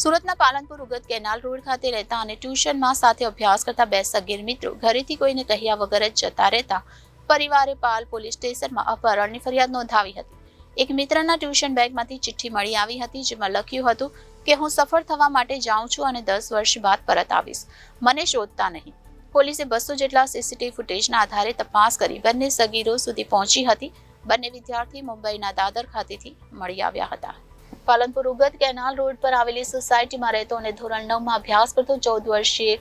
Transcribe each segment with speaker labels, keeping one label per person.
Speaker 1: સુરતના Palanpur Ugat canal road ખાતે રહેતા અને ટ્યુશનમાં સાથે અભ્યાસ કરતા બે સગીર મિત્રો ઘરેથી કોઈને કહ્યા વગર જ જતા રહેતા પરિવારે પાલ પોલીસ સ્ટેશનમાં અપહરણની ફરિયાદ નોંધાવી હતી. એક મિત્રના ટ્યુશન બેગમાંથી ચિઠ્ઠી મળી આવી હતી જેમાં લખ્યું હતું કે, હું સફળ થવા માટે જાઉં છું અને દસ વર્ષ બાદ પરત આવીશ. મને શોધતા નહીં. પોલીસે બસો જેટલા સીસીટીવી ફૂટેજના આધારે તપાસ કરી બંને સગીરો સુધી પહોંચી હતી. બંને વિદ્યાર્થી મુંબઈના દાદર ખાતેથી મળી આવ્યા હતા. પાલનપુર ઉગત કેનાલ રોડ પર આવેલી સોસાયટીમાં રહેતો અને ધોરણ નવમાં અભ્યાસ કરતો ચૌદ વર્ષીય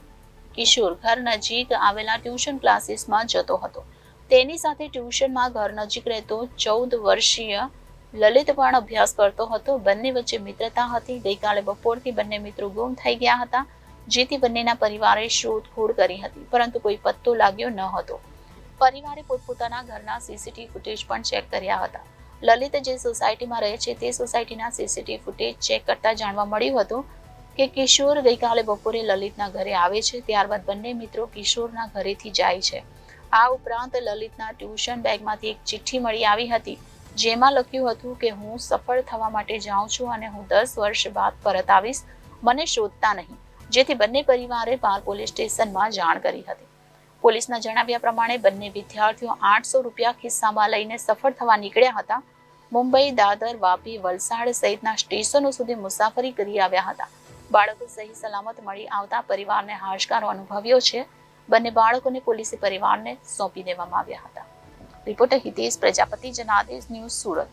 Speaker 1: કિશોર ઘર નજીક આવેલા ટ્યુશન ક્લાસીસમાં જતો હતો. તેની સાથે ટ્યુશનમાં ઘર નજીક રહેતો ચૌદ વર્ષીય લલિત પણ અભ્યાસ કરતો હતો. બંને વચ્ચે મિત્રતા હતી. ગઈકાલે બપોરથી બંને મિત્રો ગુમ થઈ ગયા હતા, જેથી બંનેના પરિવારે શોધખોળ કરી હતી, પરંતુ કોઈ પત્તો લાગ્યો ન હતો. પરિવારે પોતપોતાના ઘરના સીસીટીવી ફૂટેજ પણ ચેક કર્યા હતા. લલિત જે સોસાયટીમાં રહે છે, તે સોસાયટીના સીસીટીવી ફૂટેજ ચેક કરતા જાણવા મળ્યું હતું કે કિશોર ગઈકાલે બપોરે લલિતના ઘરે આવે છે, ત્યારબાદ બંને મિત્રો કિશોરના ઘરેથી જાય છે. આ ઉપરાંત લલિતના ટ્યુશન બેગમાંથી એક ચિઠ્ઠી મળી આવી હતી, જેમાં લખ્યું હતું કે, હું સફળ થવા માટે જાઉં છું અને હું દસ વર્ષ બાદ પરત આવીશ. મને શોધતા નહીં. જેથી બંને પરિવારે પાર પોલીસ સ્ટેશનમાં જાણ કરી હતી. પોલીસના જણાવ્યા પ્રમાણે બંને વિદ્યાર્થીઓ આઠસો રૂપિયા ખિસ્સામાં લઈને સફળ થવા નીકળ્યા હતા. મુંબઈ, દાદર, વાપી, વલસાડ સહિતના સ્ટેશનો સુધી મુસાફરી કરી આવ્યા હતા. બાળકો સહી સલામત મળી આવતા પરિવારને હાશકારો અનુભવ્યો છે. બંને બાળકોને પોલીસે પરિવારને સોંપી દેવામાં આવ્યા હતા. Reporter Hitesh Prajapati, Janadesh news Surat.